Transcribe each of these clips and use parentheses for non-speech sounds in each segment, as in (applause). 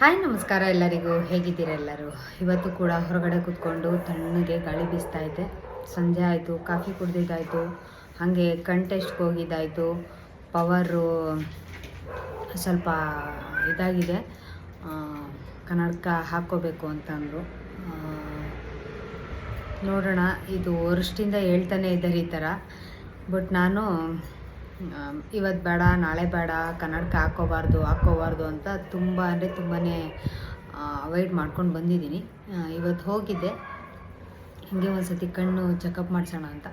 Hi, ನಮಸ್ಕಾರ ಎಲ್ಲರಿಗೂ. ಹೇಗಿದ್ದೀರಾ ಎಲ್ಲರೂ? ಇವತ್ತು ಕೂಡ ಹೊರಗಡೆ ಕೂತ್ಕೊಂಡು ತಣ್ಣಗೆ ಗಾಳಿ ಬೀಸ್ತಾ ಇದೆ. ಸಂಜೆ ಆಯಿತು, ಕಾಫಿ ಕುಡ್ದಿದ್ದಾಯಿತು, ಹಾಗೆ ಕಂಟೆಸ್ಟ್ಗೆ ಟೆಸ್ಟ್ಗೆ ಹೋಗಿದ್ದಾಯಿತು. ಪವರು, ಸ್ವಲ್ಪ ಇದಾಗಿದೆ. ಕನ್ನಡಕ ಹಾಕ್ಕೋಬೇಕು ಅಂತಂದರು ನೋಡೋಣ, ಇದು ವರ್ಷದಿಂದ ಹೇಳ್ತಾನೆ ಇದ್ದಾರೆ ಈ ಥರ. ಬಟ್ ನಾನು ಇವತ್ತು ಬೇಡ, ನಾಳೆ ಬೇಡ ಕನ್ನಡಕ ಹಾಕ್ಕೋಬಾರ್ದು ಹಾಕ್ಕೋಬಾರ್ದು ಅಂತ ತುಂಬ ಅಂದರೆ ತುಂಬಾ ಅವಾಯ್ಡ್ ಮಾಡ್ಕೊಂಡು ಬಂದಿದ್ದೀನಿ. ಇವತ್ತು ಹೋಗಿದ್ದೆ. ಹಿಂಗೆ ಒಂದು ಸತಿ ಕಣ್ಣು ಚೆಕಪ್ ಮಾಡಿಸೋಣ ಅಂತ.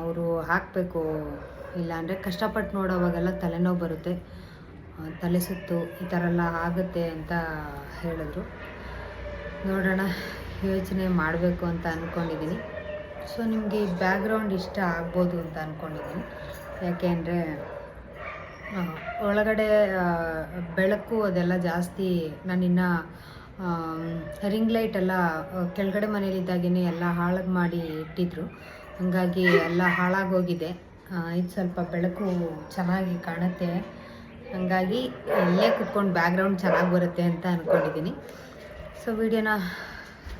ಅವರು ಹಾಕಬೇಕು. ಇಲ್ಲ ಅಂದರೆ ಕಷ್ಟಪಟ್ಟು ನೋಡೋವಾಗೆಲ್ಲ ತಲೆನೋವು ಬರುತ್ತೆ. ತಲೆ ಸುತ್ತು ಈ ಥರ ಎಲ್ಲ ಆಗುತ್ತೆ ಅಂತ ಹೇಳಿದ್ರು. ನೋಡೋಣ, ಯೋಚನೆ ಮಾಡಬೇಕು ಅಂತ ಅಂದ್ಕೊಂಡಿದ್ದೀನಿ ಸೊ ನಿಮಗೆ ಬ್ಯಾಕ್ಗ್ರೌಂಡ್ ಇಷ್ಟ ಆಗ್ಬೋದು ಅಂತ ಅಂದ್ಕೊಂಡಿದ್ದೀನಿ ಯಾಕೆ ಅಂದರೆ ಒಳಗಡೆ ಬೆಳಕು ಅದೆಲ್ಲ ಜಾಸ್ತಿ ನಾನಿನ್ನು ರಿಂಗ್ ಲೈಟ್ ಎಲ್ಲ ಕೆಳಗಡೆ ಮನೇಲಿದ್ದಾಗೇ ಎಲ್ಲ ಹಾಳಾಗಿ ಮಾಡಿ ಇಟ್ಟಿದ್ರು. ಹಾಗಾಗಿ ಎಲ್ಲ ಹಾಳಾಗೋಗಿದೆ ಇದು ಸ್ವಲ್ಪ ಬೆಳಕು ಚೆನ್ನಾಗಿ ಕಾಣುತ್ತೆ. ಹಾಗಾಗಿ ಎಲ್ಲೇ ಕುತ್ಕೊಂಡು ಬ್ಯಾಕ್ಗ್ರೌಂಡ್ ಚೆನ್ನಾಗಿ ಬರುತ್ತೆ ಅಂತ ಅಂದ್ಕೊಂಡಿದ್ದೀನಿ ಸೊ, ವಿಡಿಯೋನ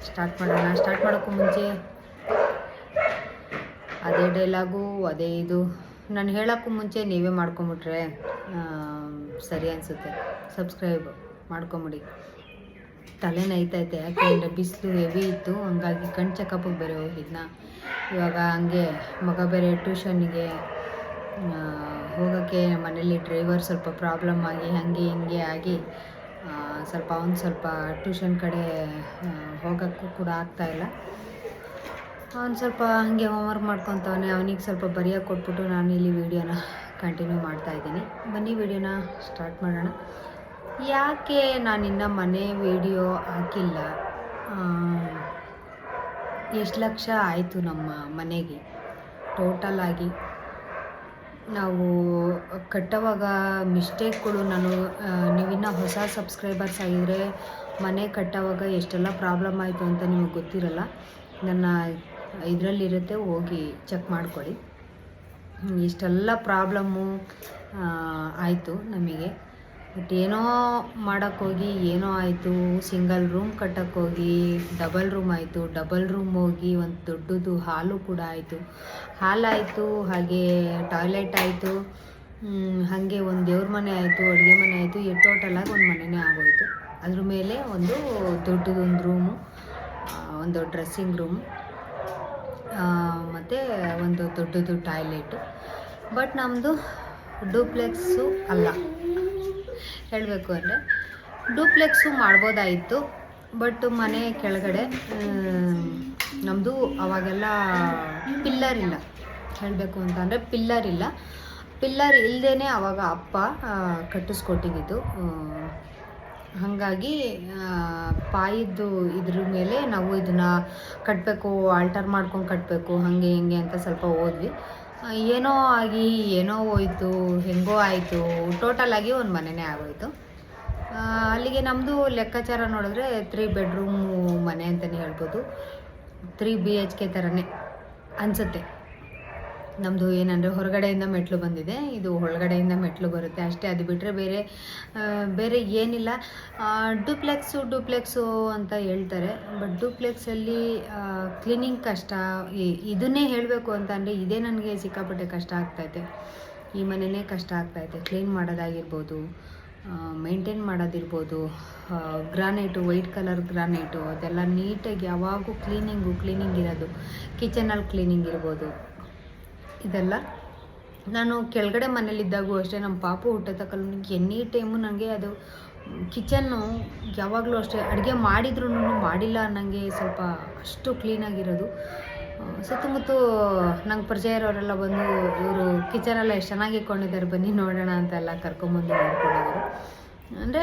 ಸ್ಟಾರ್ಟ್ ಮಾಡೋಣ. ಸ್ಟಾರ್ಟ್ ಮಾಡೋಕ್ಕೂ ಮುಂಚೆ, ಅದೇ ಡೈಲಾಗು, ಅದೇ ಇದು. ನಾನು ಹೇಳೋಕ್ಕೂ ಮುಂಚೆ ನೀವೇ ಮಾಡ್ಕೊಂಬಿಟ್ರೆ ಸರಿ ಅನಿಸುತ್ತೆ. ಸಬ್ಸ್ಕ್ರೈಬ್ ಮಾಡ್ಕೊಂಬಿಡಿ. ತಲೆ ನೈತೈತೆ ಯಾಕೆಂದರೆ ಬಿಸಿಲು ಹೆವಿ ಇತ್ತು, ಹಂಗಾಗಿ ಕಣ್ಣು ಚೆಕಪ್ಪಿಗೆ ಬೇರೆ ಹೋಗಿದ್ನ. ಇವಾಗ ಹಂಗೆ ಮಗ ಬೇರೆ ಟ್ಯೂಷನ್ಗೆ ಹೋಗೋಕ್ಕೆ ಮನೇಲಿ ಡ್ರೈವರ್ ಸ್ವಲ್ಪ ಪ್ರಾಬ್ಲಮ್ ಆಗಿ, ಹಾಗೆ ಹಿಂಗೆ ಆಗಿ ಸ್ವಲ್ಪ ಅವ್ನು ಸ್ವಲ್ಪ ಟ್ಯೂಷನ್ ಕಡೆ ಹೋಗೋಕ್ಕೂ ಕೂಡ ಆಗ್ತಾಯಿಲ್ಲ ಅವ್ನು ಸ್ವಲ್ಪ ಹಾಗೆ ಹೋಮ್ವರ್ಕ್ ಮಾಡ್ಕೊತವನೆ, ಅವನಿಗೆ ಸ್ವಲ್ಪ ಬರೆಯೋಕೆ ಕೊಟ್ಬಿಟ್ಟು ನಾನು ಇಲ್ಲಿ ವೀಡಿಯೋನ ಕಂಟಿನ್ಯೂ ಮಾಡ್ತಾ ಇದ್ದೀನಿ. ಬನ್ನಿ ವೀಡಿಯೋನ ಸ್ಟಾರ್ಟ್ ಮಾಡೋಣ. ಯಾಕೆ ನಾನು ಇನ್ನು ಮನೆ ವೀಡಿಯೋ ಹಾಕಿಲ್ಲ? ಎಷ್ಟು ಲಕ್ಷ ಆಯಿತು ನಮ್ಮ ಮನೆಗೆ? ಟೋಟಲ್ ಆಗಿ ನಾವು ಕಟ್ಟೋವಾಗ ಮಿಸ್ಟೇಕ್ಗಳು ನಾನು ನೀವಿನ್ನ ಹೊಸ ಸಬ್ಸ್ಕ್ರೈಬರ್ಸ್ ಆಗಿದ್ರೆ ಮನೆ ಕಟ್ಟೋವಾಗ ಎಷ್ಟೆಲ್ಲ ಪ್ರಾಬ್ಲಮ್ ಆಯಿತು ಅಂತ ನಿಮಗೆ ಗೊತ್ತಿರಲ್ಲ. ನನ್ನ ಇದರಲ್ಲಿರುತ್ತೆ, ಹೋಗಿ ಚೆಕ್ ಮಾಡ್ಕೊಳ್ಳಿ. ಇಷ್ಟೆಲ್ಲ ಪ್ರಾಬ್ಲಮ್ಮು ಆಯಿತು ನಮಗೆ. ಬಟ್ ಏನೋ ಮಾಡೋಕ್ಕೋಗಿ ಏನೋ ಆಯಿತು ಸಿಂಗಲ್ ರೂಮ್ ಕಟ್ಟೋಕ್ಕೋಗಿ ಡಬಲ್ ರೂಮ್ ಆಯಿತು ಡಬಲ್ ರೂಮ್ ಹೋಗಿ ಒಂದು ದೊಡ್ಡದು ಹಾಲು ಕೂಡ ಆಯಿತು. ಹಾಲಾಯಿತು, ಹಾಗೆ ಟಾಯ್ಲೆಟ್ ಆಯಿತು. ಹಾಗೆ ಒಂದು ದೇವ್ರ ಮನೆ ಆಯಿತು, ಅಡುಗೆ ಮನೆ ಆಯಿತು ಟೋಟಲ್ ಟೋಟಲಾಗಿ ಒಂದು ಮನೆಯೇ ಆಗೋಯಿತು. ಅದ್ರ ಮೇಲೆ ಒಂದು ದೊಡ್ಡದೊಂದು ರೂಮು ಒಂದು ಡ್ರೆಸ್ಸಿಂಗ್ ರೂಮ್ ಮತ್ತು ಒಂದು ದೊಡ್ಡದು ಟಾಯ್ಲೆಟು. ಬಟ್ ನಮ್ಮದು ಡೂಪ್ಲೆಕ್ಸು ಅಲ್ಲ. ಹೇಳಬೇಕು ಅಂದರೆ ಡೂಪ್ಲೆಕ್ಸು ಮಾಡ್ಬೋದಾಯಿತು. ಬಟ್ ಮನೆ ಕೆಳಗಡೆ ನಮ್ಮದು ಅವಾಗೆಲ್ಲ ಪಿಲ್ಲರ್ ಇಲ್ಲ. ಹೇಳಬೇಕು ಅಂತಂದರೆ ಪಿಲ್ಲರ್ ಇಲ್ಲ. ಪಿಲ್ಲರ್ ಇಲ್ಲದೇ ಅವಾಗ ಅಪ್ಪ ಕಟ್ಟಿಸ್ಕೊಟ್ಟಿದ್ದು. ಹಾಗಾಗಿ ಪಾಯಿದ್ದು ಇದ್ರ ಮೇಲೆ ನಾವು ಇದನ್ನು ಕಟ್ಟಬೇಕು ಆಲ್ಟರ್ ಮಾಡ್ಕೊಂಡು ಕಟ್ಟಬೇಕು ಹಾಗೆ ಹಿಂಗೆ ಅಂತ ಸ್ವಲ್ಪ ಹೋದ್ವಿ ಏನೋ ಆಗಿ, ಏನೋ ಹೋಯ್ತು, ಹೆಂಗೋ ಆಯಿತು ಟೋಟಲ್ ಆಗಿ ಒಂದು ಮನೆನೇ ಆಗೋಯ್ತು. ಅಲ್ಲಿಗೆ ನಮ್ಮದು ಲೆಕ್ಕಾಚಾರ ನೋಡಿದ್ರೆ ತ್ರೀ ಬೆಡ್ರೂಮು ಮನೆ ಅಂತಲೇ ಹೇಳ್ಬೋದು. ತ್ರೀ ಬಿ ಎಚ್ ಕೆ ಥರನೇ ಅನಿಸುತ್ತೆ. ನಮ್ಮದು ಏನಂದರೆ ಹೊರಗಡೆಯಿಂದ ಮೆಟ್ಲು ಬಂದಿದೆ. ಇದು ಒಳಗಡೆಯಿಂದ ಮೆಟ್ಲು ಬರುತ್ತೆ. ಅಷ್ಟೇ ಅದು ಬಿಟ್ಟರೆ ಬೇರೆ ಬೇರೆ ಏನಿಲ್ಲ. ಡೂಪ್ಲೆಕ್ಸು ಡೂಪ್ಲೆಕ್ಸು ಅಂತ ಹೇಳ್ತಾರೆ. ಬಟ್ ಡೂಪ್ಲೆಕ್ಸಲ್ಲಿ ಕ್ಲೀನಿಂಗ್ ಕಷ್ಟ ಇದನ್ನೇ ಹೇಳಬೇಕು ಅಂತ ಅಂದರೆ ಇದೇ ನನಗೆ ಸಿಕ್ಕಾಪಟ್ಟೆ ಕಷ್ಟ ಆಗ್ತೈತೆ ಈ ಮನೆಯೇ ಕಷ್ಟ ಆಗ್ತೈತೆ ಕ್ಲೀನ್ ಮಾಡೋದಾಗಿರ್ಬೋದು ಮೇಂಟೈನ್ ಮಾಡೋದಿರ್ಬೋದು ಗ್ರಾನೈಟು, ವೈಟ್ ಕಲರ್ ಗ್ರಾನೈಟು ಅದೆಲ್ಲ ನೀಟಾಗಿ ಯಾವಾಗೂ ಕ್ಲೀನಿಂಗು, ಕ್ಲೀನಿಂಗ್ ಇರೋದು. ಕಿಚನಲ್ಲಿ ಕ್ಲೀನಿಂಗ್ ಇರ್ಬೋದು. ಇದೆಲ್ಲ? ನಾನು ಕೆಳಗಡೆ ಮನೇಲಿದ್ದಾಗೂ ಅಷ್ಟೇ, ನಮ್ಮ ಪಾಪು ಹುಟ್ಟತಕ್ಕಲ್ಲೂ ಎನಿ ಟೈಮು ನನಗೆ ಅದು ಕಿಚನ್ನು ಯಾವಾಗಲೂ ಅಷ್ಟೇ, ಅಡುಗೆ ಮಾಡಿದ್ರೂ ಮಾಡಿಲ್ಲ ಅನ್ನಂಗೆ ಸ್ವಲ್ಪ ಅಷ್ಟು ಕ್ಲೀನಾಗಿರೋದು ಸುತ್ತಮುತ್ತ ನಂಗೆ ಪರಿಚಯ ಇರೋರೆಲ್ಲ ಬಂದು ಇವರು ಕಿಚನೆಲ್ಲ ಎಷ್ಟು ಚೆನ್ನಾಗಿ ಇಟ್ಕೊಂಡಿದ್ದಾರೆ, ಬನ್ನಿ ನೋಡೋಣ ಅಂತೆಲ್ಲ ಕರ್ಕೊಂಬಂದು ನೋಡ್ಕೊಂಡಿದ್ದಾರೆ. ಅಂದರೆ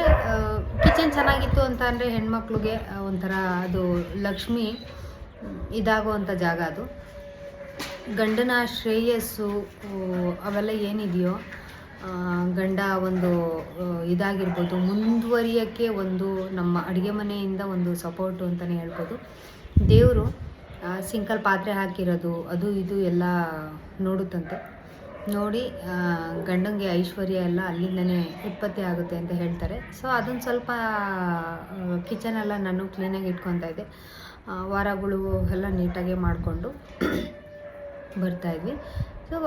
ಕಿಚನ್ ಚೆನ್ನಾಗಿತ್ತು ಅಂತ ಅಂದರೆ ಹೆಣ್ಮಕ್ಳಿಗೆ ಒಂಥರ ಅದು ಲಕ್ಷ್ಮಿ ಇದಾಗುವಂಥ ಜಾಗ ಅದು. ಗಂಡನ ಶ್ರೇಯಸ್ಸು ಅವೆಲ್ಲ ಏನಿದೆಯೋ ಗಂಡ ಒಂದು ಇದಾಗಿರ್ಬೋದು. ಮುಂದುವರಿಯೋಕ್ಕೆ ಒಂದು ನಮ್ಮ ಅಡುಗೆ ಮನೆಯಿಂದ ಒಂದು ಸಪೋರ್ಟು ಅಂತಲೇ ಹೇಳ್ಬೋದು. ದೇವರು ಸಿಂಕಲ್ ಪಾತ್ರೆ ಹಾಕಿರೋದು, ಅದು ಇದು ಎಲ್ಲ ನೋಡುತ್ತಂತೆ. ನೋಡಿ ಗಂಡಂಗೆ ಐಶ್ವರ್ಯ ಎಲ್ಲ ಅಲ್ಲಿಂದನೇ ಉತ್ಪತ್ತಿ ಆಗುತ್ತೆ ಅಂತ ಹೇಳ್ತಾರೆ. ಸೊ ಅದೊಂದು ಸ್ವಲ್ಪ ಕಿಚನ್ ಎಲ್ಲ ನಾನು ಕ್ಲೀನಾಗಿ ಇಟ್ಕೊತಾ ಇದ್ದೆ. ವಾರಗಳು ಎಲ್ಲ ನೀಟಾಗೆ ಮಾಡಿಕೊಂಡು. ಬರ್ತಾಯಿದ್ವಿ ಸೊ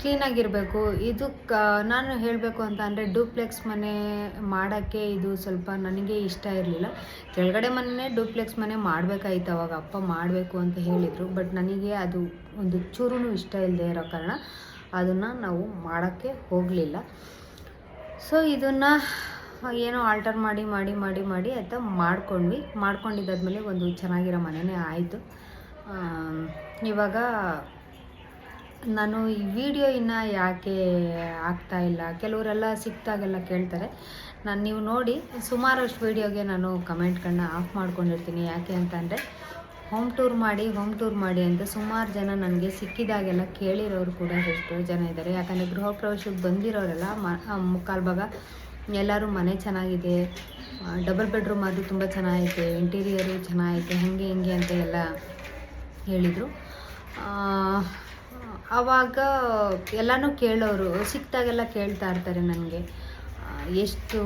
ಕ್ಲೀನಾಗಿರಬೇಕು ಇದು, ಕ, ನಾನು ಹೇಳಬೇಕು ಅಂತ ಅಂದರೆ ಡೂಪ್ಲೆಕ್ಸ್ ಮನೆ ಮಾಡೋಕ್ಕೆ ಇದು ಸ್ವಲ್ಪ ನನಗೆ ಇಷ್ಟ ಇರಲಿಲ್ಲ. ಕೆಳಗಡೆ ಮನೆ ಡೂಪ್ಲೆಕ್ಸ್ ಮನೆ ಮಾಡಬೇಕಾಯ್ತು ಅವಾಗ. ಅಪ್ಪ ಮಾಡಬೇಕು ಅಂತ ಹೇಳಿದರು. ಬಟ್ ನನಗೆ ಅದು ಒಂದು ಚೂರು ಇಷ್ಟ ಇಲ್ಲದೆ ಇರೋ ಕಾರಣ ಅದನ್ನು ನಾವು ಮಾಡೋಕ್ಕೆ ಹೋಗಲಿಲ್ಲ. ಸೊ ಇದನ್ನು ಏನೋ ಆಲ್ಟರ್ ಮಾಡಿ ಮಾಡಿ ಮಾಡಿ ಮಾಡಿ ಅಂತ ಮಾಡ್ಕೊಂಡ್ವಿ. ಮಾಡ್ಕೊಂಡಿದ್ದಾದ್ಮೇಲೆ ಒಂದು ಚೆನ್ನಾಗಿರೋ ಮನೆಯೇ ಆಯಿತು. ಇವಾಗ ನಾನು ಈ ವಿಡಿಯೋ ಇನ್ನು ಯಾಕೆ ಆಗ್ತಾ ಇಲ್ಲ? ಕೆಲವರೆಲ್ಲ ಸಿಕ್ತಾಗೆಲ್ಲ ಕೇಳ್ತಾರೆ. ನಾನು ನೀವು ನೋಡಿ, ಸುಮಾರಷ್ಟು ವೀಡಿಯೋಗೆ ನಾನು ಕಮೆಂಟ್ಗಳನ್ನ ಆಫ್ ಮಾಡ್ಕೊಂಡಿರ್ತೀನಿ. ಯಾಕೆ ಅಂತಂದರೆ, ಹೋಮ್ ಟೂರ್ ಮಾಡಿ, ಹೋಮ್ ಟೂರ್ ಮಾಡಿ ಅಂತ ಸುಮಾರು ಜನ ನನಗೆ ಸಿಕ್ಕಿದಾಗೆಲ್ಲ ಕೇಳಿರೋರು ಕೂಡ ಎಷ್ಟೋ ಜನ ಇದ್ದಾರೆ ಯಾಕಂದರೆ ಗೃಹ ಪ್ರವೇಶಕ್ಕೆ ಬಂದಿರೋರೆಲ್ಲ ಮ ಮುಕ್ಕಾಲು ಭಾಗ ಎಲ್ಲರೂ ಮನೆ ಚೆನ್ನಾಗಿದೆ. ಡಬಲ್ ಬೆಡ್ರೂಮ್ ಅದು ತುಂಬ ಚೆನ್ನಾಗೈತೆ. ಇಂಟೀರಿಯರು ಚೆನ್ನಾಗೈತೆ. ಹಾಗೆ ಹಿಂಗೆ ಅಂತ ಎಲ್ಲ ಹೇಳಿದರು. ಆವಾಗ ಎಲ್ಲನೂ ಕೇಳೋರು ಸಿಕ್ಕಿದಾಗೆಲ್ಲ ಕೇಳ್ತಾ ಇರ್ತಾರೆ ನನಗೆ. ಎಷ್ಟು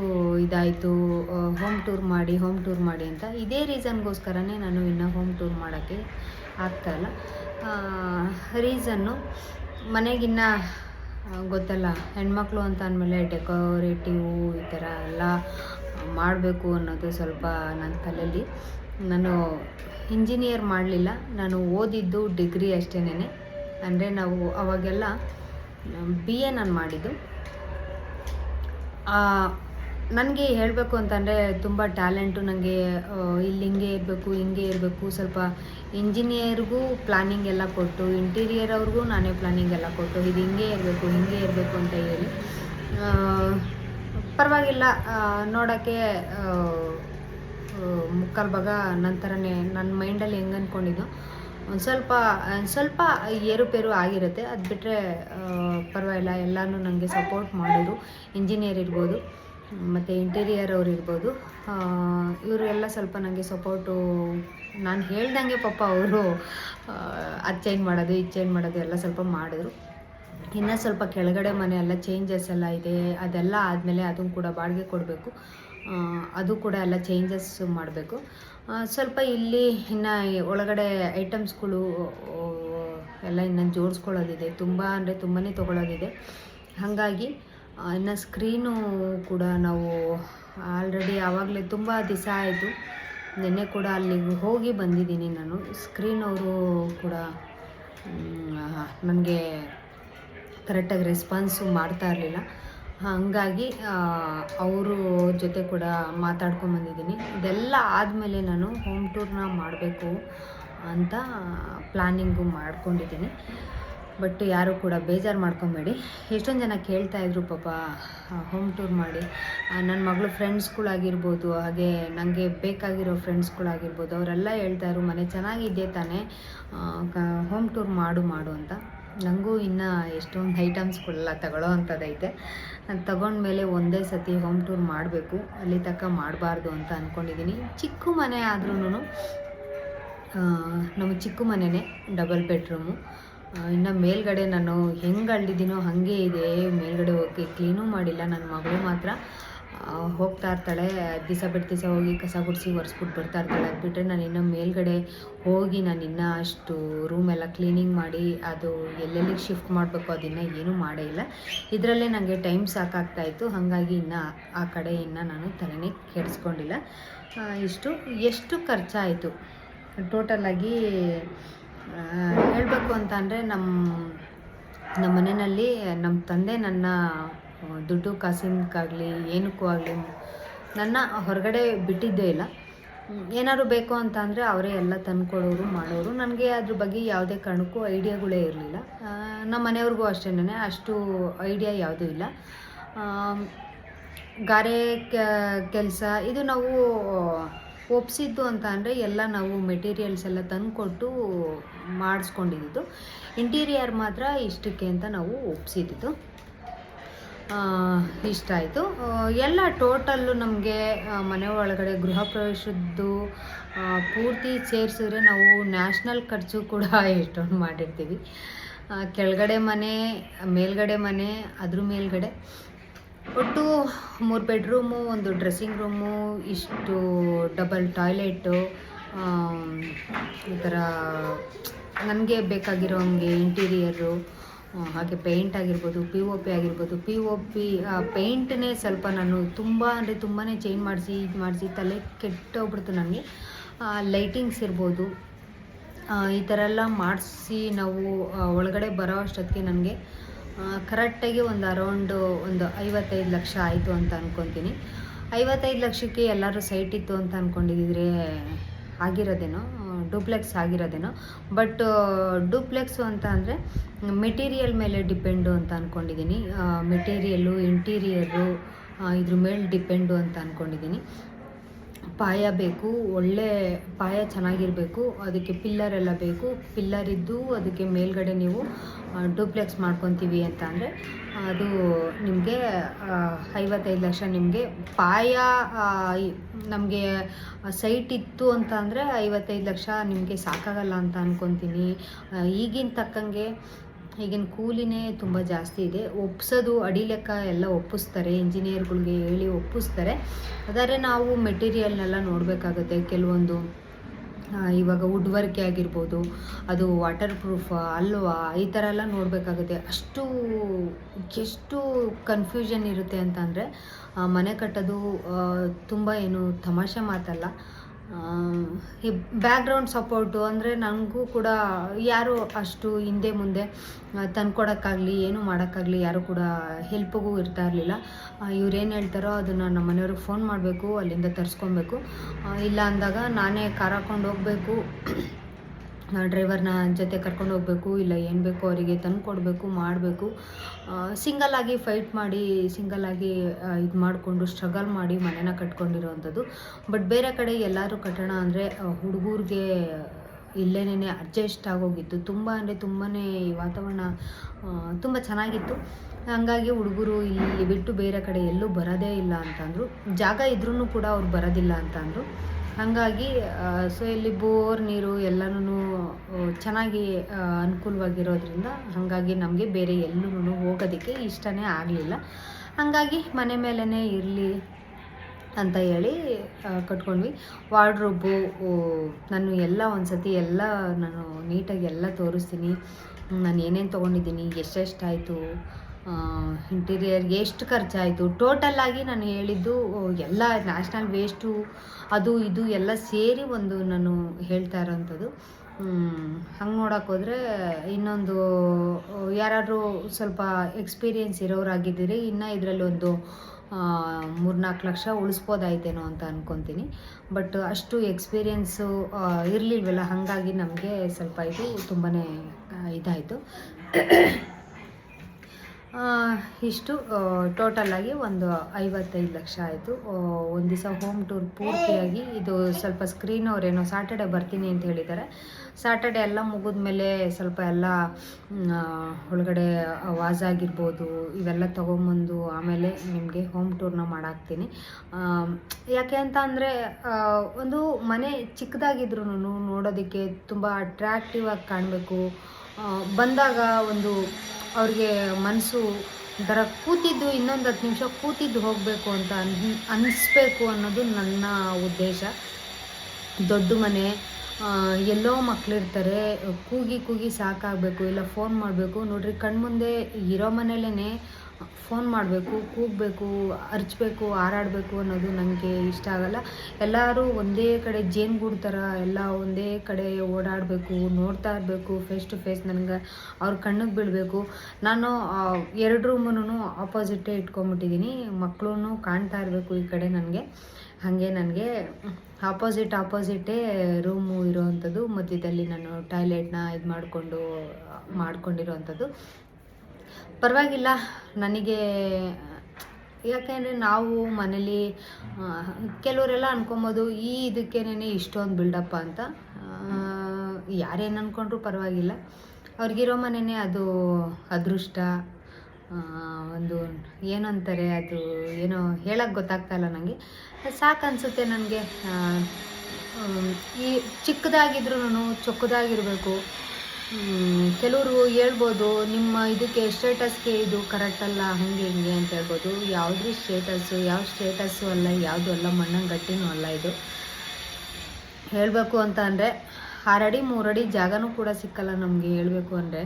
ಇದಾಯಿತು ಹೋಮ್ ಟೂರ್ ಮಾಡಿ ಹೋಮ್ ಟೂರ್ ಮಾಡಿ ಅಂತ. ಇದೇ ರೀಸನ್ಗೋಸ್ಕರನೇ ನಾನು ಇನ್ನು ಹೋಮ್ ಟೂರ್ ಮಾಡೋಕ್ಕೆ ಆಗ್ತಾಯಿಲ್ಲ ರೀಸನ್ನು ಮನೆಗಿನ್ನ ಗೊತ್ತಲ್ಲ, ಹೆಣ್ಮಕ್ಳು ಅಂತ ಅಂದಮೇಲೆ ಡೆಕೋರೇಟಿವ್ ಈ ಥರ ಎಲ್ಲ ಮಾಡಬೇಕು ಅನ್ನೋದು ಸ್ವಲ್ಪ ನನ್ನ ತಲೆಯಲ್ಲಿ ನಾನು ಇಂಜಿನಿಯರ್ ಮಾಡಲಿಲ್ಲ. ನಾನು ಓದಿದ್ದು ಡಿಗ್ರಿ ಅಷ್ಟೇನೆ ಅಂದರೆ ನಾವು ಅವಾಗೆಲ್ಲ ಬಿ ಎ ನಾನು ಮಾಡಿದ್ದು. ನನಗೆ ಹೇಳಬೇಕು ಅಂತಂದರೆ ತುಂಬ ಟ್ಯಾಲೆಂಟು ನನಗೆ ಇಲ್ಲಿ ಹಿಂಗೆ ಇರಬೇಕು ಹಿಂಗೆ ಇರಬೇಕು, ಸ್ವಲ್ಪ ಇಂಜಿನಿಯರ್ಗೂ ಪ್ಲಾನಿಂಗ್ ಎಲ್ಲ ಕೊಟ್ಟು, ಇಂಟೀರಿಯರ್ ಅವ್ರಿಗೂ ನಾನೇ ಪ್ಲಾನಿಂಗ್ ಎಲ್ಲ ಕೊಟ್ಟು, ಇದು ಹಿಂಗೆ ಇರಬೇಕು ಹಿಂಗೆ ಇರಬೇಕು ಅಂತ ಹೇಳಿ. ಪರವಾಗಿಲ್ಲ ನೋಡೋಕ್ಕೆ ಮುಕ್ಕಾಲು ಭಾಗ ನನ್ನ ಥರನೇ ನನ್ನ ಮೈಂಡಲ್ಲಿ ಹೆಂಗೆ ಅಂದ್ಕೊಂಡಿದ್ದು ಒಂದು ಸ್ವಲ್ಪ ಒಂದು ಸ್ವಲ್ಪ ಏರುಪೇರು ಆಗಿರುತ್ತೆ. ಅದು ಬಿಟ್ಟರೆ ಪರವಾಗಿಲ್ಲ. ಎಲ್ಲನೂ ನನಗೆ ಸಪೋರ್ಟ್ ಮಾಡೋರು ಇಂಜಿನಿಯರ್ ಇರ್ಬೋದು, ಮತ್ತು ಇಂಟೀರಿಯರ್ ಅವ್ರು ಇರ್ಬೋದು. ಇವರು ಎಲ್ಲ ಸ್ವಲ್ಪ ನನಗೆ ಸಪೋರ್ಟು ನಾನು ಹೇಳ್ದಂಗೆ ಪಾಪ ಅವರು ಅದು ಚೇಂಜ್ ಮಾಡೋದು, ಇದು ಚೇಂಜ್ ಮಾಡೋದು ಎಲ್ಲ ಸ್ವಲ್ಪ ಮಾಡಿದ್ರು. ಇನ್ನೂ ಸ್ವಲ್ಪ ಕೆಳಗಡೆ ಮನೆ ಎಲ್ಲ ಚೇಂಜಸ್ ಎಲ್ಲ ಇದೆ. ಅದೆಲ್ಲ ಆದಮೇಲೆ ಅದನ್ನು ಕೂಡ ಬಾಡಿಗೆ ಕೊಡಬೇಕು. ಅದು ಕೂಡ ಎಲ್ಲ ಚೇಂಜಸ್ ಮಾಡಬೇಕು. ಸ್ವಲ್ಪ ಇಲ್ಲಿ ಇನ್ನು ಒಳಗಡೆ ಐಟಮ್ಸ್ಗಳು ಎಲ್ಲ ಇನ್ನು ಜೋಡಿಸ್ಕೊಳ್ಳೋದಿದೆ. ತುಂಬ ಅಂದರೆ ತುಂಬಾ ತೊಗೊಳೋದಿದೆ. ಹಾಗಾಗಿ ಇನ್ನು ಸ್ಕ್ರೀನು ಕೂಡ ನಾವು ಆಲ್ರೆಡಿ ಆವಾಗಲೇ ತುಂಬ ದಿವಸ ಆಯಿತು. ನಿನ್ನೆ ಕೂಡ ಅಲ್ಲಿಗೆ ಹೋಗಿ ಬಂದಿದ್ದೀನಿ ನಾನು. ಸ್ಕ್ರೀನ್ ಅವರು ಕೂಡ ನನಗೆ ಕರೆಕ್ಟಾಗಿ ರೆಸ್ಪಾನ್ಸು ಮಾಡ್ತಾ ಇರಲಿಲ್ಲ. ಹಾಗಾಗಿ ಅವರು ಜೊತೆ ಕೂಡ ಮಾತಾಡ್ಕೊಂಬಂದಿದ್ದೀನಿ ಇದೆಲ್ಲ ಆದಮೇಲೆ ನಾನು ಹೋಮ್ ಟೂರ್ನ ಮಾಡಬೇಕು ಅಂತ ಪ್ಲ್ಯಾನಿಂಗು ಮಾಡ್ಕೊಂಡಿದ್ದೀನಿ. ಬಟ್ ಯಾರು ಕೂಡ ಬೇಜಾರು ಮಾಡ್ಕೊಬೇಡಿ. ಎಷ್ಟೊಂದು ಜನ ಕೇಳ್ತಾ ಇದ್ರು, ಪಾಪ ಹೋಮ್ ಟೂರ್ ಮಾಡಿ. ನನ್ನ ಮಗಳು ಫ್ರೆಂಡ್ಸ್ಗಳಾಗಿರ್ಬೋದು ಹಾಗೆ ನನಗೆ ಬೇಕಾಗಿರೋ ಫ್ರೆಂಡ್ಸ್ಗಳಾಗಿರ್ಬೋದು ಅವರೆಲ್ಲ ಹೇಳ್ತಾಯಿದ್ರು ಮನೆ ಚೆನ್ನಾಗಿದೆ ತಾನೇ ಹೋಮ್ ಟೂರ್ ಮಾಡು ಮಾಡು ಅಂತ. ನನಗೂ ಇನ್ನು ಎಷ್ಟೊಂದು ಐಟಮ್ಸ್ಗಳೆಲ್ಲ ತಗೊಳ್ಳೋ ಅಂಥದ್ದೈತೆ ನಾನು ತಗೊಂಡ್ಮೇಲೆ ಒಂದೇ ಸತಿ ಹೋಮ್ ಟೂರ್ ಮಾಡಬೇಕು. ಅಲ್ಲಿ ತಕ್ಕ ಮಾಡಬಾರ್ದು ಅಂತ ಅಂದ್ಕೊಂಡಿದ್ದೀನಿ ಚಿಕ್ಕ ಮನೆ ಆದ್ರೂ ನಮ್ಮ ಚಿಕ್ಕ ಮನೆಯೇ ಡಬಲ್ ಬೆಡ್ರೂಮು ಇನ್ನು ಮೇಲ್ಗಡೆ ನಾನು ಹೆಂಗೆ ಅಳ್ದಿದ್ದೀನೋ ಹಾಗೆ ಇದೆ. ಮೇಲ್ಗಡೆ ಹೋಗಿ ಕ್ಲೀನೂ ಮಾಡಿಲ್ಲ. ನನ್ನ ಮಗಳು ಮಾತ್ರ. ಹೋಗ್ತಾ ಇರ್ತಾಳೆ. ದಿವಸ ಬಿಟ್ಟು ದಿವಸ ಹೋಗಿ ಕಸ ಗುಡಿಸಿ ಒರೆಸ್ಬಿಟ್ಟು ಬರ್ತಾ ಇರ್ತಾಳೆ. ನಾನು ಇನ್ನು ಮೇಲ್ಗಡೆ ಹೋಗಿ ನಾನು ಇನ್ನೂ ಅಷ್ಟು ರೂಮ್ ಎಲ್ಲ ಕ್ಲೀನಿಂಗ್ ಮಾಡಿ ಅದು ಎಲ್ಲೆಲ್ಲಿ ಶಿಫ್ಟ್ ಮಾಡಬೇಕು ಅದನ್ನು ಏನೂ ಮಾಡೇ ಇಲ್ಲ. ಇದರಲ್ಲೇ ನನಗೆ ಟೈಮ್ ಸಾಕಾಗ್ತಾ ಇತ್ತು. ಹಾಗಾಗಿ ಇನ್ನು ಆ ಕಡೆ ನಾನು ತಲೆನೇ ಕೆಡಿಸ್ಕೊಂಡಿಲ್ಲ. ಇಷ್ಟು, ಎಷ್ಟು ಖರ್ಚಾಯಿತು? ಟೋಟಲಾಗಿ ಹೇಳಬೇಕು ಅಂತ ಅಂದರೆ ನಮ್ಮ ನಮ್ಮ ಮನೆಯಲ್ಲಿ ನಮ್ಮ ತಂದೆ ನನ್ನ ದುಡ್ಡು ಕಾಸಿನಕ್ಕಾಗಲಿ, ಏನಕ್ಕೂ ಆಗಲಿ, ನನ್ನ ಹೊರಗಡೆ ಬಿಟ್ಟಿದ್ದೇ ಇಲ್ಲ. ಏನಾದ್ರು ಬೇಕು ಅಂತ ಅಂದರೆ ಅವರೇ ಎಲ್ಲ ತಂದ್ಕೊಡೋರು, ಮಾಡೋರು. ನನಗೆ ಅದ್ರ ಬಗ್ಗೆ ಯಾವುದೇ ಕಾರಣಕ್ಕೂ ಐಡಿಯಾಗಳೇ ಇರಲಿಲ್ಲ. ನಮ್ಮ ಮನೆಯವ್ರಿಗೂ ಅಷ್ಟೇ ಅಷ್ಟು ಐಡಿಯಾ ಯಾವುದೂ ಇಲ್ಲ. ಗಾರೆ ಕೆಲಸ, ಇದು ನಾವು ಒಪ್ಸಿದ್ದು ಅಂತ ಅಂದರೆ ಎಲ್ಲ ನಾವು ಮೆಟೀರಿಯಲ್ಸ್ ಎಲ್ಲ ತಂದುಕೊಟ್ಟು ಮಾಡಿಸ್ಕೊಂಡಿದ್ದು. ಇಂಟೀರಿಯರ್ ಮಾತ್ರ ಇಷ್ಟಕ್ಕೆ ಅಂತ ನಾವು ಒಪ್ಸಿದ್ದು. ಇಷ್ಟ ಆಯಿತು. ಎಲ್ಲ ಟೋಟಲ್ಲು ನಮಗೆ ಮನೆ ಒಳಗಡೆ ಗೃಹ ಪ್ರವೇಶದ್ದು ಪೂರ್ತಿ ಸೇರಿಸಿದ್ರೆ ನಾವು ನ್ಯಾಷನಲ್ ಖರ್ಚು ಕೂಡ ಎಷ್ಟೊಂದು ಮಾಡಿರ್ತೀವಿ. ಕೆಳಗಡೆ ಮನೆ, ಮೇಲ್ಗಡೆ ಮನೆ, ಅದ್ರ ಮೇಲ್ಗಡೆ. ಒಟ್ಟು ಮೂರು ಬೆಡ್ರೂಮು, ಒಂದು ಡ್ರೆಸ್ಸಿಂಗ್ ರೂಮು, ಇಷ್ಟು ಡಬಲ್ ಟಾಯ್ಲೆಟು ಈ ಥರ ನನಗೆ ಬೇಕಾಗಿರೋ ಹಂಗೆ ಇಂಟೀರಿಯರು ಹಾಗೆ ಪೇಂಟ್ ಆಗಿರ್ಬೋದು ಪಿ ಒ ಪಿ ಆಗಿರ್ಬೋದು ಪಿ ಒ ಪಿ ಪೇಂಟ್ನೇ ಸ್ವಲ್ಪ ನಾನು ತುಂಬ ಅಂದರೆ ತುಂಬಾ ಚೇಂಜ್ ಮಾಡಿಸಿ, ಇದು ಮಾಡಿಸಿ, ತಲೆ ಕೆಟ್ಟೋಗ್ಬಿಡ್ತು ನನಗೆ ಲೈಟಿಂಗ್ಸ್ ಇರ್ಬೋದು. ಈ ಥರ ಎಲ್ಲ ಮಾಡಿಸಿ ನಾವು ಒಳಗಡೆ ಬರೋ ಅಷ್ಟೊತ್ತಿಗೆ ನನಗೆ ಕರೆಕ್ಟಾಗಿ ಒಂದು ಅರೌಂಡು ಒಂದು ಐವತ್ತೈದು ಲಕ್ಷ ಆಯಿತು ಅಂತ ಅಂದ್ಕೊತೀನಿ ಐವತ್ತೈದು ಲಕ್ಷಕ್ಕೆ ಎಲ್ಲರೂ ಸೈಟ್ ಇತ್ತು ಅಂತ ಅಂದ್ಕೊಂಡಿದ್ದರೆ ಆಗಿರೋದೇನೋ ಡೂಪ್ಲೆಕ್ಸ್ ಆಗಿರೋದೇನೋ. ಬಟ್ ಡೂಪ್ಲೆಕ್ಸು ಅಂತ ಅಂದರೆ ಮೆಟೀರಿಯಲ್ ಮೇಲೆ ಡಿಪೆಂಡು ಅಂತ ಅಂದ್ಕೊಂಡಿದ್ದೀನಿ ಮೆಟೀರಿಯಲ್ಲು ಇಂಟೀರಿಯರು ಇದ್ರ ಮೇಲೆ ಡಿಪೆಂಡು ಅಂತ ಅಂದ್ಕೊಂಡಿದ್ದೀನಿ ಪಾಯ ಬೇಕು, ಒಳ್ಳೆ ಪಾಯ ಚೆನ್ನಾಗಿರಬೇಕು, ಅದಕ್ಕೆ ಪಿಲ್ಲರ್ ಎಲ್ಲ ಬೇಕು. ಪಿಲ್ಲರ್ ಇದ್ದು ಅದಕ್ಕೆ ಮೇಲ್ಗಡೆ ನೀವು ಡೂಪ್ಲೆಕ್ಸ್ ಮಾಡ್ಕೊತೀವಿ ಅಂತ ಅಂದರೆ, ಅದು ನಿಮಗೆ ಐವತ್ತೈದು ಲಕ್ಷ ನಿಮಗೆ ಪಾಯ ನಮಗೆ ಸೈಟ್ ಇತ್ತು ಅಂತ ಅಂದರೆ ಐವತ್ತೈದು ಲಕ್ಷ ನಿಮಗೆ ಸಾಕಾಗಲ್ಲ ಅಂತ ಅಂದ್ಕೊತೀನಿ ಈಗಿನ ತಕ್ಕಂಗೆ ಈಗಿನ ಕೂಲಿನೇ ತುಂಬ ಜಾಸ್ತಿ ಇದೆ. ಒಪ್ಪಿಸೋದು ಅಡಿ ಲೆಕ್ಕ ಎಲ್ಲ ಒಪ್ಪಿಸ್ತಾರೆ, ಇಂಜಿನಿಯರ್ಗಳಿಗೆ ಹೇಳಿ ಒಪ್ಪಿಸ್ತಾರೆ. ಆದರೆ ನಾವು ಮೆಟೀರಿಯಲ್ನೆಲ್ಲ ನೋಡಬೇಕಾಗುತ್ತೆ. ಕೆಲವೊಂದು ಇವಾಗ ವುಡ್ ವರ್ಕೆ ಆಗಿರ್ಬೋದು, ಅದು ವಾಟರ್ ಪ್ರೂಫ್ ಅಲ್ವಾ, ಈ ಥರ ಎಲ್ಲ ನೋಡಬೇಕಾಗುತ್ತೆ. ಅಷ್ಟು, ಎಷ್ಟು ಕನ್ಫ್ಯೂಷನ್ ಇರುತ್ತೆ ಅಂತಂದರೆ ಮನೆ ಕಟ್ಟೋದು ತುಂಬ ಏನು ತಮಾಷೆ ಮಾತಲ್ಲ. ಬ್ಯಾಕ್ಗ್ರೌಂಡ್ ಸಪೋರ್ಟು ಅಂದರೆ ನನಗೂ ಕೂಡ ಯಾರು ಅಷ್ಟು ಹಿಂದೆ ಮುಂದೆ ತಂದ್ಕೊಡೋಕ್ಕಾಗಲಿ, ಏನು ಮಾಡೋಕ್ಕಾಗಲಿ ಯಾರು ಕೂಡ ಹೆಲ್ಪ್ಗೂ ಇರ್ತಾ ಇರಲಿಲ್ಲ. ಇವ್ರೇನು ಹೇಳ್ತಾರೋ ಅದನ್ನು ನಮ್ಮ ಮನೆಯವ್ರಿಗೆ ಫೋನ್ ಮಾಡಬೇಕು, ಅಲ್ಲಿಂದ ತರಿಸ್ಕೊಬೇಕು. ಇಲ್ಲ ಅಂದಾಗ ನಾನೇ ಕಾರ್ ಹಾಕೊಂಡು ಹೋಗಬೇಕು. ಡ್ರೈವರ್ನ ಜೊತೆ ಕರ್ಕೊಂಡು ಹೋಗಬೇಕು, ಇಲ್ಲ ಏನು ಬೇಕು ಅವರಿಗೆ ತಂದು ಕೊಡಬೇಕು, ಮಾಡಬೇಕು. ಸಿಂಗಲ್ಲಾಗಿ ಫೈಟ್ ಮಾಡಿ ಸಿಂಗಲ್ಲಾಗಿ ಇದು ಮಾಡಿಕೊಂಡು ಸ್ಟ್ರಗಲ್ ಮಾಡಿ ಮನೆನ ಕಟ್ಕೊಂಡಿರೋವಂಥದ್ದು ಬಟ್ ಬೇರೆ ಕಡೆ ಎಲ್ಲರೂ ಕಟ್ಟೋಣ ಅಂದರೆ ಹುಡುಗರಿಗೆ ಇಲ್ಲೇನೇ ಅಡ್ಜಸ್ಟ್ ಆಗೋಗಿತ್ತು ತುಂಬ ಅಂದರೆ ತುಂಬಾ ಈ ವಾತಾವರಣ ತುಂಬ ಚೆನ್ನಾಗಿತ್ತು. ಹಂಗಾಗಿ ಹುಡುಗರು ಇಲ್ಲಿ ಬಿಟ್ಟು ಬೇರೆ ಕಡೆ ಎಲ್ಲೂ ಬರೋದೇ ಇಲ್ಲ ಅಂತಂದರು. ಜಾಗ ಇದ್ರೂ ಕೂಡ ಅವ್ರು ಬರೋದಿಲ್ಲ ಅಂತಂದರು. ಹಾಗಾಗಿ ಸೊ ಇಲ್ಲಿ ಬೋರ್, ನೀರು ಎಲ್ಲನೂ ಚೆನ್ನಾಗಿ ಅನುಕೂಲವಾಗಿರೋದ್ರಿಂದ ಹಾಗಾಗಿ ನಮಗೆ ಬೇರೆ ಎಲ್ಲೂ ಹೋಗೋದಕ್ಕೆ ಇಷ್ಟನೇ ಆಗಲಿಲ್ಲ. ಹಾಗಾಗಿ ಮನೆ ಮೇಲೇ ಇರಲಿ ಅಂತ ಹೇಳಿ ಕಟ್ಕೊಂಡ್ವಿ. ವಾರ್ಡ್ರೋಬು ನಾನು ಎಲ್ಲ ಒಂದು ಸತಿ ಎಲ್ಲ ನಾನು ನೀಟಾಗಿ ಎಲ್ಲ ತೋರಿಸ್ತೀನಿ. ನಾನು ಏನೇನು ತೊಗೊಂಡಿದ್ದೀನಿ, ಎಷ್ಟೆಷ್ಟಾಯಿತು ಇಂಟೀರಿಯರ್ಗೆ ಎಷ್ಟು ಖರ್ಚಾಯಿತು? ಆಗಿ ನಾನು ಹೇಳಿದ್ದು ಎಲ್ಲ ನ್ಯಾಷನಲ್ ವೇಸ್ಟು ಅದು ಇದು ಎಲ್ಲ ಸೇರಿ ಒಂದು ನಾನು ಹೇಳ್ತಾ ಇರೋವಂಥದ್ದು ಹಂಗೆ ನೋಡೋಕೆ ಹೋದರೆ ಇನ್ನೊಂದು ಯಾರಾದರೂ ಸ್ವಲ್ಪ ಎಕ್ಸ್ಪೀರಿಯೆನ್ಸ್ ಇರೋರಾಗಿದ್ದೀರಿ, ಇನ್ನು ಇದರಲ್ಲಿ ಒಂದು ಮೂರ್ನಾಲ್ಕು ಲಕ್ಷ ಉಳಿಸ್ಬೋದಾಯ್ತೇನೋ ಅಂತ ಅನ್ಕೊತೀನಿ. ಬಟ್ ಅಷ್ಟು ಎಕ್ಸ್ಪೀರಿಯೆನ್ಸು ಇರಲಿಲ್ವಲ್ಲ, ಹಾಗಾಗಿ ನಮಗೆ ಸ್ವಲ್ಪ ಇದು ತುಂಬಾ ಇದಾಯಿತು. ಇಷ್ಟು ಟೋಟಲಾಗಿ ಒಂದು ಐವತ್ತೈದು ಲಕ್ಷ ಆಯಿತು. ಒಂದು ದಿವಸ ಹೋಮ್ ಟೂರ್ ಪೂರ್ತಿಯಾಗಿ ಇದು ಸ್ವಲ್ಪ ಸ್ಕ್ರೀನ್ ಅವರೇನೋ ಸ್ಯಾಟರ್ಡೆ ಬರ್ತೀನಿ ಅಂತ ಹೇಳಿದ್ದಾರೆ. ಸ್ಯಾಟರ್ಡೆ ಎಲ್ಲ ಮುಗಿದ್ಮೇಲೆ ಸ್ವಲ್ಪ ಎಲ್ಲ ಒಳಗಡೆ ವಾಜ್ ಆಗಿರ್ಬೋದು, ಇವೆಲ್ಲ ತೊಗೊಂಬಂದು ಆಮೇಲೆ ನಿಮಗೆ ಹೋಮ್ ಟೂರ್ನ ಮಾಡಾಕ್ತೀನಿ. ಯಾಕೆ ಅಂತ ಅಂದರೆ ಒಂದು ಮನೆ ಚಿಕ್ಕದಾಗಿದ್ರು ನೋಡೋದಕ್ಕೆ ತುಂಬ ಅಟ್ರ್ಯಾಕ್ಟಿವ್ ಆಗಿ ಕಾಣಬೇಕು. ಬಂದಾಗ ಒಂದು ಅವ್ರಿಗೆ ಮನಸ್ಸು ಒಂಥರ ಕೂತಿದ್ದು, ಇನ್ನೊಂದು ಹತ್ತು ನಿಮಿಷ ಕೂತಿದ್ದು ಹೋಗಬೇಕು ಅಂತ ಅನ್ ಅನ್ನಿಸ್ಬೇಕು ಅನ್ನೋದು ನನ್ನ ಉದ್ದೇಶ. ದೊಡ್ಡ ಮನೆ ಎಲ್ಲೋ ಮಕ್ಕಳಿರ್ತಾರೆ ಕೂಗಿ ಕೂಗಿ ಸಾಕಾಗಬೇಕು, ಇಲ್ಲ ಫೋನ್ ಮಾಡಬೇಕು. ನೋಡ್ರಿ, ಕಣ್ಮುಂದೆ ಇರೋ ಮನೇಲೇ ಫೋನ್ ಮಾಡಬೇಕು, ಕೂಗಬೇಕು, ಅರ್ಚಬೇಕು, ಹಾರಾಡಬೇಕು ಅನ್ನೋದು ನನಗೆ ಇಷ್ಟ ಆಗಲ್ಲ. ಎಲ್ಲರೂ ಒಂದೇ ಕಡೆ ಜೇನುಗೂಡು ಥರ ಎಲ್ಲ ಒಂದೇ ಕಡೆ ಓಡಾಡಬೇಕು, ನೋಡ್ತಾ ಇರಬೇಕು ಫೇಸ್ ಟು ಫೇಸ್ ನನಗೆ ಅವ್ರ ಕಣ್ಣಿಗೆ ಬೀಳಬೇಕು. ನಾನು ಎರಡು ರೂಮನ್ನು ಆಪೋಸಿಟೇ ಇಟ್ಕೊಂಬಿಟ್ಟಿದ್ದೀನಿ ಮಕ್ಕಳೂ ಕಾಣ್ತಾ ಇರಬೇಕು ಈ ಕಡೆ ನನಗೆ. ಹಾಗೆ ನನಗೆ ಆಪೋಸಿಟ್ ಆಪೋಸಿಟೇ ರೂಮು ಇರೋವಂಥದ್ದು ಮಧ್ಯದಲ್ಲಿ ನಾನು ಟಾಯ್ಲೆಟ್ನ ಇದು ಮಾಡಿಕೊಂಡು ಮಾಡ್ಕೊಂಡಿರೋವಂಥದ್ದು ಪರವಾಗಿಲ್ಲ, ನನಗೆ, ಯಾಕೆಂದರೆ ನಾವು ಮನೇಲಿ ಕೆಲವರೆಲ್ಲ ಅನ್ಕೊಬೋದು, ಈ ಇದಕ್ಕೇನೆ ಇಷ್ಟೊಂದು ಬಿಲ್ಡಪ್ಪ ಅಂತ. ಯಾರೇನು ಅಂದ್ಕೊಂಡ್ರು ಪರವಾಗಿಲ್ಲ. ಅವ್ರಿಗಿರೋ ಮನೆಯೇ ಅದು ಅದೃಷ್ಟ. ಒಂದು ಏನಂತಾರೆ ಅದು ಏನೋ ಹೇಳಕ್ಕೆ ಗೊತ್ತಾಗ್ತಾ ಇಲ್ಲ ನನಗೆ ಸಾಕು ಅನಿಸುತ್ತೆ ನನಗೆ. ಈ ಚಿಕ್ಕದಾಗಿದ್ರೂ ಚೊಕ್ಕದಾಗಿರಬೇಕು. ಕೆಲವರು ಹೇಳ್ಬೋದು, ನಿಮ್ಮ ಇದಕ್ಕೆ ಸ್ಟೇಟಸ್ಗೆ ಇದು ಕರೆಕ್ಟ್ ಅಲ್ಲ, ಹಾಗೆ ಹಿಂಗೆ ಅಂತ ಹೇಳ್ಬೋದು. ಯಾವುದ್ರಿ ಸ್ಟೇಟಸ್ಸು ಯಾವ ಸ್ಟೇಟಸ್ಸು ಅಲ್ಲ, ಯಾವುದು ಅಲ್ಲ, ಮಣ್ಣಂಗೆ ಗಟ್ಟಿನೂ ಅಲ್ಲ ಇದು. ಹೇಳಬೇಕು ಅಂತ ಅಂದರೆ, ಆರಡಿ, ಮೂರಡಿ ಜಾಗನೂ ಕೂಡ ಸಿಕ್ಕಲ್ಲ ನಮಗೆ ಹೇಳಬೇಕು ಅಂದರೆ.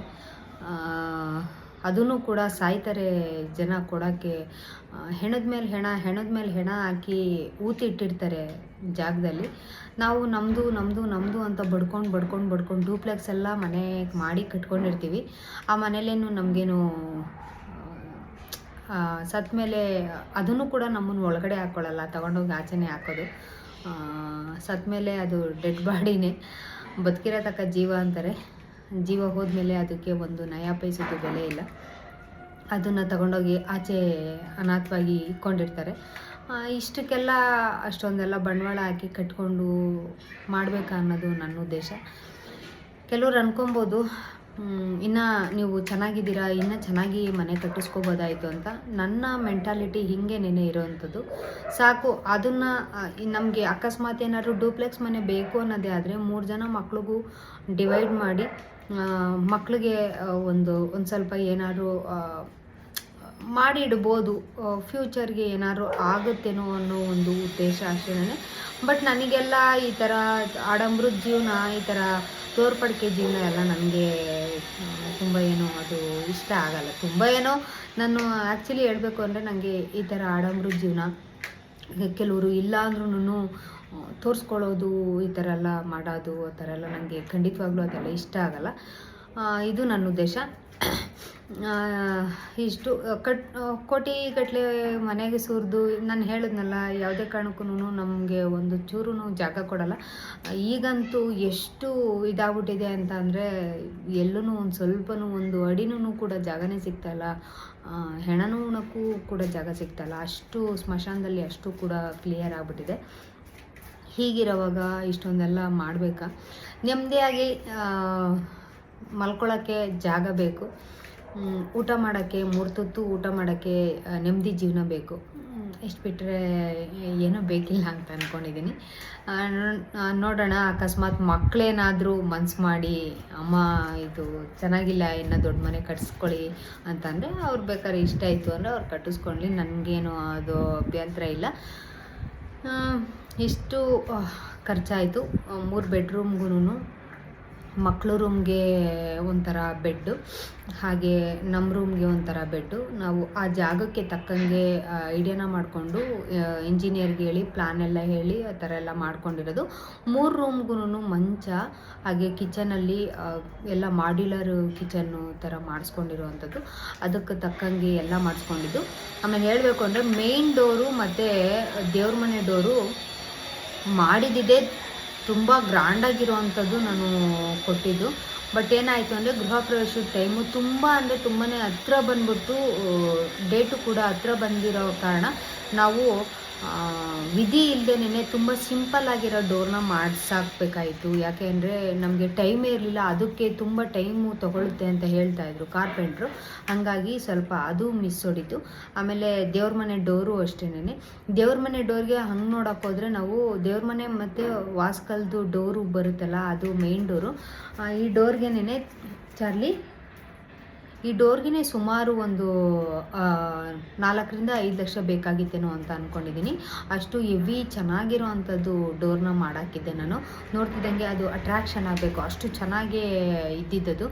ಅದೂ ಕೂಡ ಸಾಯ್ತಾರೆ ಜನ ಕೊಡೋಕ್ಕೆ. ಹೆಣದ ಮೇಲೆ ಹೆಣ ಹೆಣದ ಮೇಲೆ ಹೆಣ ಹಾಕಿ ಊತಿಟ್ಟಿರ್ತಾರೆ ಜಾಗದಲ್ಲಿ. ನಾವು ನಮ್ಮದು ನಮ್ಮದು ನಮ್ಮದು ಅಂತ ಬಡ್ಕೊಂಡು ಬಡ್ಕೊಂಡು ಬಡ್ಕೊಂಡು ಡೂಪ್ಲೆಕ್ಸ್ ಎಲ್ಲ ಮನೆ ಮಾಡಿ ಕಟ್ಕೊಂಡಿರ್ತೀವಿ. ಆ ಮನೇಲೇನು ನಮಗೇನು ಸತ್ತ ಮೇಲೆ ಅದನ್ನು ಕೂಡ ನಮ್ಮನ್ನು ಒಳಗಡೆ ಹಾಕ್ಕೊಳ್ಳಲ್ಲ ತಗೊಂಡೋಗಿ ಆಚೆನೇ ಹಾಕೋದು. ಸತ್ತ ಮೇಲೆ ಅದು ಡೆಡ್ ಬಾಡಿನೇ ಬದುಕಿರೋ ತಕ್ಕ ಜೀವ ಅಂತಾರೆ. ಜೀವ ಹೋದ್ಮೇಲೆ ಅದಕ್ಕೆ ಒಂದು ನಯಾ ಬೆಲೆ ಇಲ್ಲ. ಅದನ್ನು ತಗೊಂಡೋಗಿ ಆಚೆ ಅನಾಥವಾಗಿ ಇಟ್ಕೊಂಡಿರ್ತಾರೆ ಇಷ್ಟಕ್ಕೆಲ್ಲ ಅಷ್ಟೊಂದೆಲ್ಲ ಬಂಡವಾಳ ಹಾಕಿ ಕಟ್ಕೊಂಡು ಮಾಡಬೇಕನ್ನೋದು ನನ್ನ ಉದ್ದೇಶ. ಕೆಲವ್ರು ಅನ್ಕೊಬೋದು ಇನ್ನು ನೀವು ಚೆನ್ನಾಗಿದ್ದೀರಾ, ಇನ್ನು ಚೆನ್ನಾಗಿ ಮನೆ ಕಟ್ಟಿಸ್ಕೋಬೋದಾಯಿತು ಅಂತ. ನನ್ನ ಮೆಂಟಾಲಿಟಿ ಹಿಂಗೆ ನೆನೆ ಇರೋವಂಥದ್ದು ಸಾಕು, ಅದನ್ನು ನಮಗೆ ಅಕಸ್ಮಾತ್ ಏನಾದರೂ ಡೂಪ್ಲೆಕ್ಸ್ ಮನೆ ಬೇಕು ಅನ್ನೋದೇ ಆದರೆ ಮೂರು ಜನ ಮಕ್ಳಿಗೂ ಡಿವೈಡ್ ಮಾಡಿ ಮಕ್ಕಳಿಗೆ ಒಂದು ಒಂದು ಸ್ವಲ್ಪ ಏನಾದ್ರು ಆ, ಮಾಡಿ ಇಡ್ಬೋದು ಫ್ಯೂಚರ್ಗೆ ಏನಾದ್ರು ಆಗುತ್ತೇನೋ ಅನ್ನೋ ಒಂದು ಉದ್ದೇಶ ಅಷ್ಟೇ ಬಟ್ ನನಗೆಲ್ಲ ಈ ಥರ ಆಡಂಬ್ರದ ಜೀವನ ಈ ಥರ ತೋರ್ಪಡಿಕೆ ಜೀವನ ಎಲ್ಲ ನನಗೆ ತುಂಬ ಏನೋ ಅದು ಇಷ್ಟ ಆಗಲ್ಲ. ತುಂಬ ಏನೋ ನಾನು ಆ್ಯಕ್ಚುಲಿ ಹೇಳಬೇಕು ಅಂದರೆ ನನಗೆ ಈ ಥರ ಆಡಂಬ್ರದ ಜೀವನ ಕೆಲವರು ಇಲ್ಲ ಅಂದ್ರೂ ತೋರಿಸ್ಕೊಳ್ಳೋದು ಈ ಥರ ಎಲ್ಲ ಮಾಡೋದು ಆ ಥರ ಎಲ್ಲ ನನಗೆ ಖಂಡಿತವಾಗ್ಲೂ ಅದೆಲ್ಲ ಇಷ್ಟ ಆಗಲ್ಲ. ಇದು ನನ್ನ ಉದ್ದೇಶ. ಇಷ್ಟು ಕಟ್ ಕೋಟಿ ಗಟ್ಟಲೆ ಮನೆಗೆ ಸುರಿದು, ನಾನು ಹೇಳಿದ್ನಲ್ಲ, ಯಾವುದೇ ಕಾರಣಕ್ಕೂ ನಮಗೆ ಒಂದು ಚೂರು ಜಾಗ ಕೊಡಲ್ಲ. ಈಗಂತೂ ಎಷ್ಟು ಇದಾಗ್ಬಿಟ್ಟಿದೆ ಅಂತ ಅಂದರೆ ಎಲ್ಲೂ ಒಂದು ಸ್ವಲ್ಪನೂ ಒಂದು ಅಡಿನೂ ಕೂಡ ಜಾಗನೇ ಸಿಗ್ತಾಯಿಲ್ಲ ಹೆಣನೂ ಉಣಕ್ಕೂ ಕೂಡ ಜಾಗ ಸಿಗ್ತಾಯಿಲ್ಲ ಅಷ್ಟು ಸ್ಮಶಾನದಲ್ಲಿ ಅಷ್ಟು ಕೂಡ ಕ್ಲಿಯರ್ ಆಗಿಬಿಟ್ಟಿದೆ. ಹೀಗಿರೋವಾಗ ಇಷ್ಟೊಂದೆಲ್ಲ ಮಾಡಬೇಕಾ? ನೆಮ್ಮದಿಯಾಗಿ ಮಲ್ಕೊಳ್ಳೋಕ್ಕೆ ಜಾಗ ಬೇಕು. ಊಟ ಮಾಡೋಕ್ಕೆ ಮೂರು ತುತ್ತು ಊಟ ಮಾಡೋಕ್ಕೆ ನೆಮ್ಮದಿ ಜೀವನ ಬೇಕು. ಇಷ್ಟು ಬಿಟ್ಟರೆ ಏನೂ ಬೇಕಿಲ್ಲ ಅಂತ ಅಂದ್ಕೊಂಡಿದ್ದೀನಿ ನೋಡೋಣ ಅಕಸ್ಮಾತ್ ಮಕ್ಕಳೇನಾದರೂ ಮನ್ಸು ಮಾಡಿ ಅಮ್ಮ ಇದು ಚೆನ್ನಾಗಿಲ್ಲ ಇನ್ನು ದೊಡ್ಡ ಮನೆ ಕಟ್ಸ್ಕೊಳ್ಳಿ ಅಂತಂದರೆ ಅವ್ರು ಬೇಕಾದ್ರೆ ಇಷ್ಟ ಆಯಿತು ಅಂದರೆ ಅವ್ರು ಕಟ್ಟಿಸ್ಕೊಳ್ಳಿ ನನಗೇನು ಅದು ಅಭ್ಯಂತರ ಇಲ್ಲ. ಇಷ್ಟು ಖರ್ಚಾಯಿತು. ಮೂರು ಬೆಡ್ರೂಮ್ಗೂ ಮಕ್ಕಳು ರೂಮ್ಗೆ ಒಂಥರ ಬೆಡ್ಡು ಹಾಗೆ ನಮ್ಮ ರೂಮ್ಗೆ ಒಂಥರ ಬೆಡ್ಡು ನಾವು ಆ ಜಾಗಕ್ಕೆ ತಕ್ಕಂಗೆ ಐಡಿಯಾನ ಮಾಡಿಕೊಂಡು ಇಂಜಿನಿಯರ್ಗೆ ಹೇಳಿ ಪ್ಲಾನ್ ಎಲ್ಲ ಹೇಳಿ, ಆ ಥರ ಎಲ್ಲ ಮಾಡ್ಕೊಂಡಿರೋದು. ಮೂರು ರೂಮ್ಗೂ ಮಂಚ, ಹಾಗೆ ಕಿಚನಲ್ಲಿ ಎಲ್ಲ ಮಾಡ್ಯುಲರ್ ಕಿಚನ್ನು ಥರ ಮಾಡಿಸ್ಕೊಂಡಿರುವಂಥದ್ದು. ಅದಕ್ಕೆ ತಕ್ಕಂಗೆ ಎಲ್ಲ ಮಾಡಿಸ್ಕೊಂಡಿದ್ದು. ಆಮೇಲೆ ಹೇಳಬೇಕು ಅಂದರೆ ಮೇನ್ ಡೋರು ಮತ್ತು ದೇವ್ರ ಮನೆ ಡೋರು ಮಾಡಿದ್ದಿದೆ ತುಂಬ ಗ್ರ್ಯಾಂಡಾಗಿರುವಂಥದ್ದು ನಾನು ಕೊಟ್ಟಿದ್ದು. ಬಟ್ ಏನಾಯಿತು ಅಂದರೆ ಗೃಹ ಪ್ರವೇಶದ ಟೈಮು ತುಂಬ ಅಂದರೆ ತುಂಬಾ ಹತ್ರ ಬಂದ್ಬಿಟ್ಟು ಡೇಟು ಕೂಡ ಹತ್ರ ಬಂದಿರೋ ಕಾರಣ ನಾವು ವಿಧಿ ಇಲ್ಲದೇನೆ ತುಂಬ ಸಿಂಪಲ್ ಆಗಿರೋ ಡೋರ್ನ ಮಾಡಿಸಾಕ್ಬೇಕಾಯಿತು. ಯಾಕೆ ಅಂದರೆ ನಮಗೆ ಟೈಮೇ ಇರಲಿಲ್ಲ, ಅದಕ್ಕೆ ತುಂಬ ಟೈಮು ತಗೊಳುತ್ತೆ ಅಂತ ಹೇಳ್ತಾ ಇದ್ರು ಕಾರ್ಪೆಂಟ್ರು. ಹಾಗಾಗಿ ಸ್ವಲ್ಪ ಅದು ಮಿಸ್ ಹೊಡಿತು. ಆಮೇಲೆ ದೇವ್ರ ಮನೆ ಡೋರು ಅಷ್ಟೇನೆ ದೇವ್ರ ಮನೆ ಡೋರ್ಗೆ ಹಂಗೆ ನೋಡೋಕೆ ಹೋದರೆ ನಾವು ದೇವ್ರ ಮನೆ ಮತ್ತು ವಾಸ್ಕಲ್ದು ಡೋರು ಬರುತ್ತಲ್ಲ, ಅದು ಮೇನ್ ಡೋರು. ಈ ಡೋರ್ಗೆನೇ ಚಾರ್ಲಿ ಈ ಡೋರ್ಗೆ ಸುಮಾರು ಒಂದು ನಾಲ್ಕರಿಂದ ಐದು ಲಕ್ಷ ಬೇಕಾಗಿತ್ತೇನೋ ಅಂತ ಅಂದ್ಕೊಂಡಿದ್ದೀನಿ ಅಷ್ಟು ಹೆವಿ ಚೆನ್ನಾಗಿರೋ ಅಂಥದ್ದು ಡೋರ್ನ ಮಾಡಾಕಿದ್ದೆ ನಾನು. ನೋಡ್ತಿದ್ದಂಗೆ ಅದು ಅಟ್ರಾಕ್ಷನ್ ಆಗಬೇಕು. ಅಷ್ಟು ಚೆನ್ನಾಗೇ ಇದ್ದಿದ್ದದು.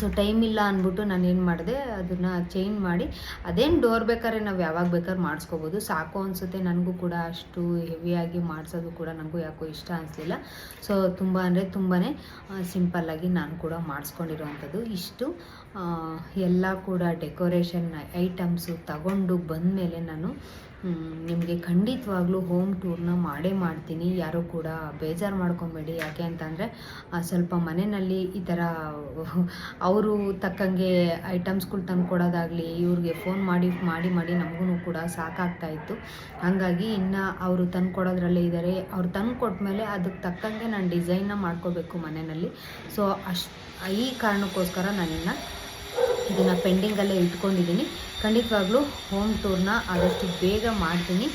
ಸೊ ಟೈಮ್ ಇಲ್ಲ ಅಂದ್ಬಿಟ್ಟು ನಾನು ಏನು ಮಾಡಿದೆ, ಅದನ್ನು ಚೇಂಜ್ ಮಾಡಿ, ಅದೇನು ಡೋರ್ ಬೇಕಾದ್ರೆ ನಾವು ಯಾವಾಗ ಬೇಕಾದ್ರೆ ಮಾಡಿಸ್ಕೋಬೋದು. ಸಾಕು ಅನಿಸುತ್ತೆ, ನನಗೂ ಕೂಡ ಅಷ್ಟು ಹೆವಿಯಾಗಿ ಮಾಡಿಸೋದು ಕೂಡ ನನಗೂ ಯಾಕೋ ಇಷ್ಟ ಅನಿಸ್ಲಿಲ್ಲ. ಸೊ ತುಂಬ ಅಂದರೆ ತುಂಬಾ ಸಿಂಪಲ್ಲಾಗಿ ನಾನು ಕೂಡ ಮಾಡಿಸ್ಕೊಂಡಿರೋವಂಥದ್ದು. ಇಷ್ಟು ಎಲ್ಲ ಕೂಡ ಡೆಕೋರೇಷನ್ ಐಟಮ್ಸು ತಗೊಂಡು ಬಂದಮೇಲೆ ನಾನು ನಿಮಗೆ ಖಂಡಿತವಾಗ್ಲೂ ಹೋಮ್ ಟೂರ್ನ ಮಾಡೇ ಮಾಡ್ತೀನಿ. ಯಾರೂ ಕೂಡ ಬೇಜಾರು ಮಾಡ್ಕೊಬೇಡಿ. ಯಾಕೆ ಅಂತಂದರೆ ಸ್ವಲ್ಪ ಮನೆಯಲ್ಲಿ ಈ ಥರ (laughs) ಅವರು ತಕ್ಕಂಗೆ ಐಟಮ್ಸ್ಗಳು ತಂದು ಕೊಡೋದಾಗಲಿ, ಇವ್ರಿಗೆ ಫೋನ್ ಮಾಡಿ ಮಾಡಿ ಮಾಡಿ ನಮಗೂ ಕೂಡ ಸಾಕಾಗ್ತಾ ಇತ್ತು. ಹಾಗಾಗಿ ಇನ್ನು ಅವರು ತಂದು ಕೊಡೋದ್ರಲ್ಲೇ ಇದ್ದಾರೆ ಅವ್ರು ತಂದು ಕೊಟ್ಟಮೇಲೆ ಅದಕ್ಕೆ ತಕ್ಕಂಗೆ ನಾನು ಡಿಸೈನ್ನ ಮಾಡ್ಕೋಬೇಕು ಮನೆಯಲ್ಲಿ. ಸೊ ಅಷ್ಟು, ಈ ಕಾರಣಕ್ಕೋಸ್ಕರ ನಾನಿನ್ನು ಇದನ್ನು ಪೆಂಡಿಂಗಲ್ಲೇ ಇಟ್ಕೊಂಡಿದ್ದೀನಿ. ಖಂಡಿತವಾಗ್ಲೂ ಹೋಮ್ ಟೂರ್ನ ಆದಷ್ಟು ಬೇಗ ಮಾಡ್ತೀನಿ.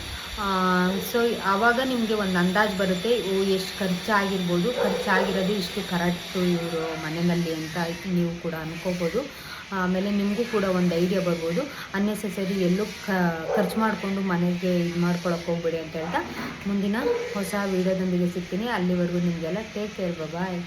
ಸೊ ಆವಾಗ ನಿಮಗೆ ಒಂದು ಅಂದಾಜು ಬರುತ್ತೆ ಎಷ್ಟು ಖರ್ಚಾಗಿರ್ಬೋದು, ಖರ್ಚಾಗಿರೋದು ಇಷ್ಟು ಕರೆಕ್ಟು ಇವರು ಮನೆಯಲ್ಲಿ ಅಂತ ನೀವು ಕೂಡ ಅಂದ್ಕೋಬೋದು ಆಮೇಲೆ ನಿಮಗೂ ಕೂಡ ಒಂದು ಐಡಿಯಾ ಬರ್ಬೋದು. ಅನ್ನೆಸೆಸರಿ ಎಲ್ಲೂ ಖರ್ಚು ಮಾಡಿಕೊಂಡು ಮನೆಗೆ ಇದು ಮಾಡ್ಕೊಳಕ್ಕೆ ಹೋಗ್ಬೇಡಿ ಅಂತ ಹೇಳ್ತಾ ಮುಂದಿನ ಹೊಸ ವೀಡಿಯೋದೊಂದಿಗೆ ಸಿಗ್ತೀನಿ. ಅಲ್ಲಿವರೆಗೂ ನಿಮಗೆಲ್ಲ ಟೇಕ್ ಕೇರ್ ಬಾಯ್